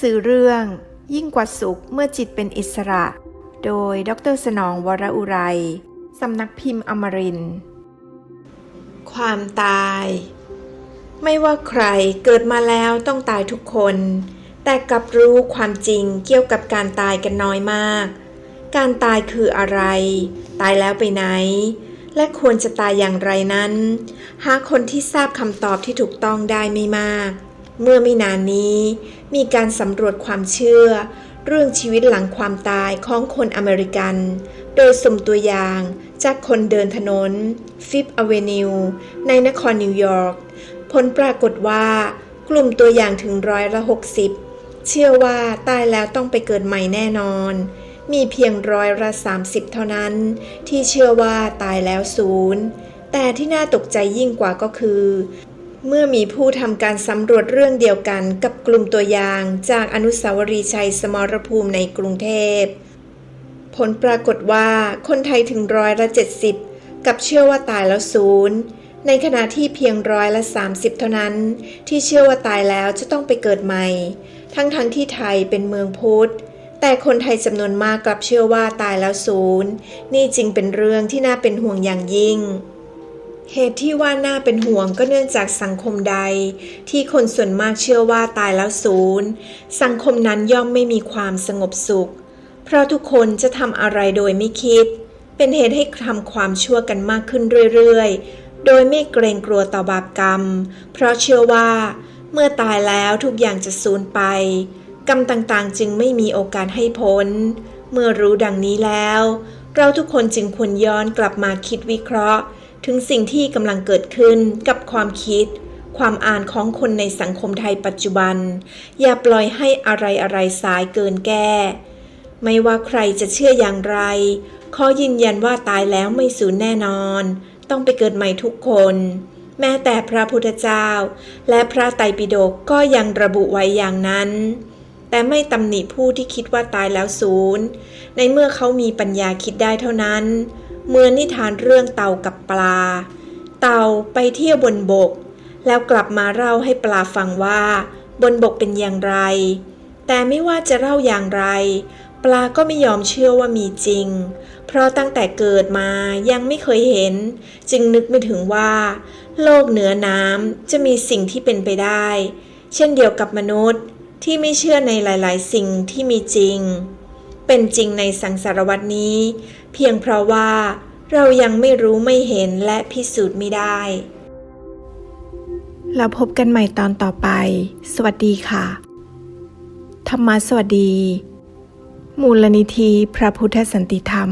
สือเรื่อง ยิ่งกว่าสุขเมื่อจิตเป็นอิสระ โดยดรสนองวรอุไรสำนักพิมพ์อมริน ความตาย ไม่ว่าใครเกิดมาแล้วต้องตายทุกคน แต่กลับรู้ความจริงเกี่ยวกับการตายกันน้อยมาก การตายคืออะไร ตายแล้วไปไหน และควรจะตายอย่างไรนั้น หาคนที่ทราบคำตอบที่ถูกต้องได้ไม่มาก เมื่อไม่นานนี้ มีการสำรวจความเชื่อ เรื่องชีวิตหลังความตายของคนอเมริกัน โดยสุ่มตัวอย่างจากคนเดินถนนฟิฟอเวนิวในนครนิวยอร์ก ผลปรากฏว่ากลุ่มตัวอย่างถึงร้อยละ60 เชื่อว่าตายแล้วต้องไปเกิดใหม่แน่นอน มีเพียงร้อยละ30 เท่านั้น ที่เชื่อว่าตายแล้วศูนย์แต่ที่น่าตกใจยิ่งกว่าก็คือ เมื่อมีผู้ทำการสำรวจเรื่องเดียวกันกับกลุ่มตัวอย่างจากอนุสาวรีย์ชัยสมรภูมิในกรุงเทพ ผลปรากฏว่าคนไทยถึงร้อยละ70 กับเชื่อว่าตายแล้วศูนย์ในขณะที่เพียงร้อยละ 30 เท่านั้น ที่เชื่อว่าตายแล้วจะต้องไปเกิดใหม่ ทั้งทั้งที่ไทยเป็นเมืองพุทธ แต่คนไทยจำนวนมากกลับเชื่อว่าตายแล้วศูนย์ นี่จึงเป็นเรื่องที่น่าเป็นห่วงอย่างยิ่ง เหตุที่ว่าน่าเป็นห่วงก็เนื่องจากสังคมใด ที่คนส่วนมากเชื่อว่าตายแล้วศูนย์สังคมนั้นย่อมไม่มีความสงบสุข เพราะทุกคนจะทำอะไรโดยไม่คิด เป็นเหตุให้ทำความชั่วกันมากขึ้นเรื่อยๆ โดยไม่เกรงกลัวต่อบาปกรรม เพราะเชื่อว่า เมื่อตายแล้วทุกอย่างจะสูญไป กรรมต่างๆจึงไม่มีโอกาสให้พ้น เมื่อรู้ดังนี้แล้ว เราทุกคนจึงควรย้อนกลับมาคิดวิเคราะห์ ถึงสิ่งที่กำลังเกิดขึ้นกับความคิด ความอ่านของคนในสังคมไทยปัจจุบัน อย่าปล่อยให้อะไรอะไรๆสายเกินแก้ ไม่ว่าใครจะเชื่ออย่างไร ขอยืนยันว่าตายแล้วไม่สูญแน่นอน ต้องไปเกิดใหม่ทุกคน แม้แต่พระพุทธเจ้า และพระไตรปิฎกก็ยังระบุไว้อย่างนั้นแต่ไม่ตำหนิผู้ที่คิดว่าตายแล้วศูนย์ ในเมื่อเขามีปัญญาคิดได้เท่านั้น เหมือนนิทานเรื่องเต่ากับปลา เต่าไปเที่ยวบนบก แล้วกลับมาเล่าให้ปลาฟังว่า บนบกเป็นอย่างไร แต่ไม่ว่าจะเล่าอย่างไร ปลาก็ไม่ยอมเชื่อว่ามีจริง เพราะตั้งแต่เกิดมายังไม่เคยเห็น จึงนึกไม่ถึงว่า โลกเหนือน้ำจะมีสิ่งที่เป็นไปได้ เช่นเดียวกับมนุษย์ที่ไม่เชื่อในหลาย ๆ สิ่งที่มีจริง เป็นจริงในสังสารวัตนี้ เพียงเพราะว่าเรายังไม่รู้ไม่เห็นและพิสูจน์ไม่ได้ เราพบกันใหม่ตอนต่อไป สวัสดีค่ะ ธรรมะสวัสดี มูลนิธิพระพุทธสันติธรรม